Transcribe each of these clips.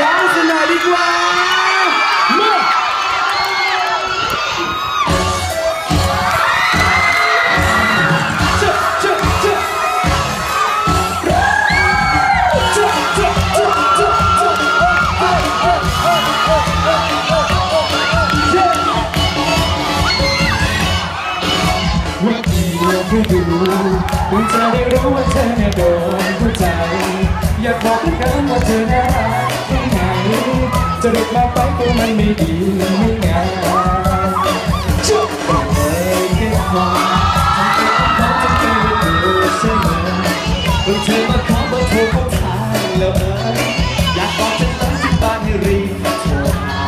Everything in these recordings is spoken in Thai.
ร้องสนว่ากันตื่นตาได้รู้ว่าเธอเนี่ยโดนหัวใจ อยากบอกทุกครั้ว่าเธอน่ารัก จะรียกมาไปก็มันไม่ดีไม่งามจุ๊บเลยแค่ความทำเป็นของเขาจะเป็นดูเสมเมื่อเธอมาขอมาโทรเขาทายแล้วเอออยากบอกจนตั้งที่บ้านให้รีบมาโทรหา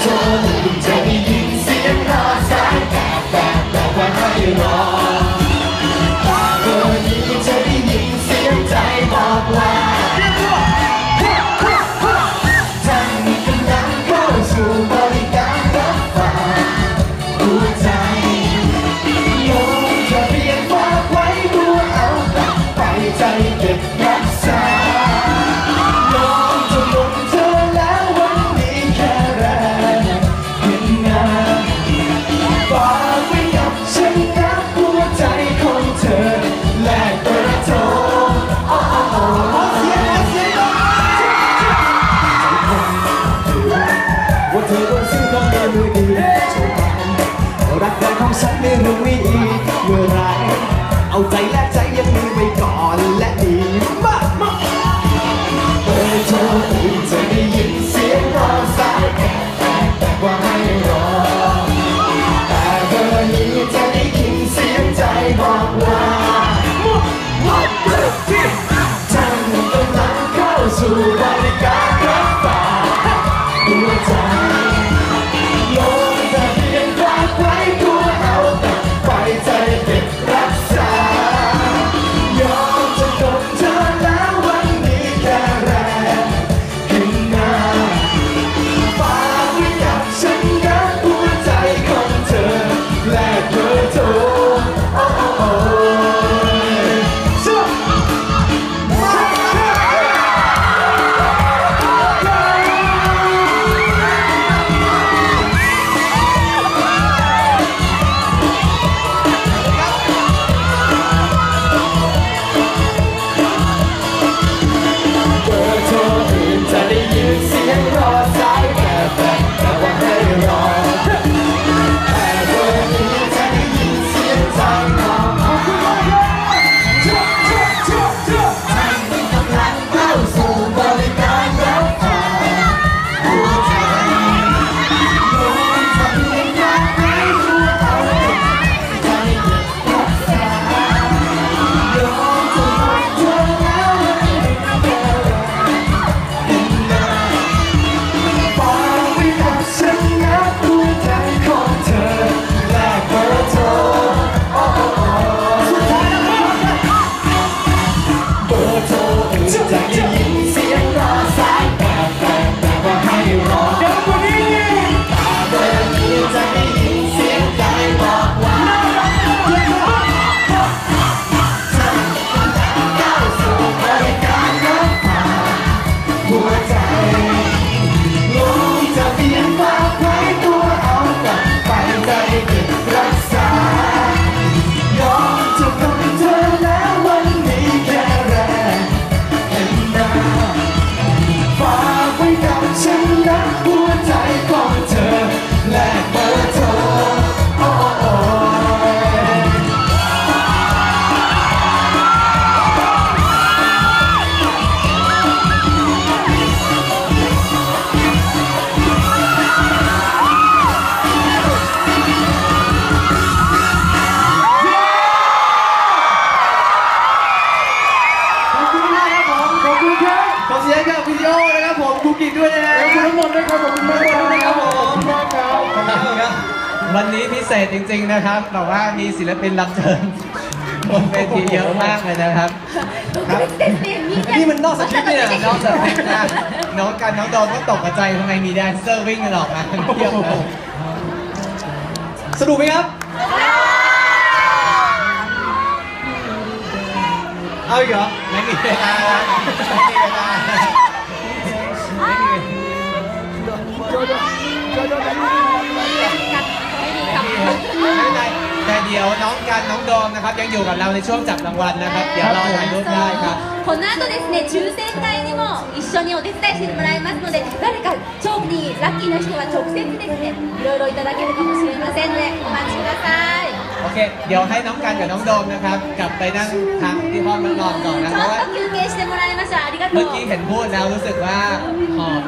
โทรหนึ่อจะได้ยินเสียงรอสายแบบแบบแบบว่าให้รอ เื่อไรเอาใจและใจยังมี ขอเสียงกับวิดีโอนะครับผมกุกิจด้วยนะขอบคุณทั้งหมดด้วยครับขอบคุณมากครับนะครับผมมากครับวันนี้พิเศษจริง ๆนะครับบอกว่ามีศิลปินรับเชิญบนเวทีเยอะมากเลยนะครับนี่มันนอกสคริปต์เนี่ยนอกจากน้องกันน้องดอนก็ตกใจทำไมมีแดนเซอร์วิ่งกันหรอกนาเยอะสนุกไหมครับ 合うよ何この後ですね抽選会にも一緒にお手伝いしてもらいますので誰か超にラッキーな人は直接ですねいろいろいただけるかもしれませんのでお待ちください。 โอเค เดี๋ยวให้น้องกันกับน้องโดมนะครับ กลับไปนั่งทางที่ห้องนอนก่อนนะ ち เพ ょ ราะว่า っと休憩してもらいましたありがと เมื่ う อกี้เห็นพูดแล้วรู้สึกว่าหอบ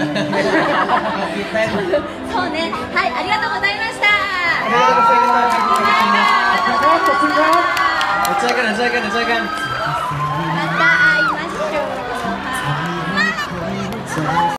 คิดเต้น そうねはいありがとうございましたありがとうございました バイバイありがとうございました เจอกันเจอกันเจอกัน また会いましょう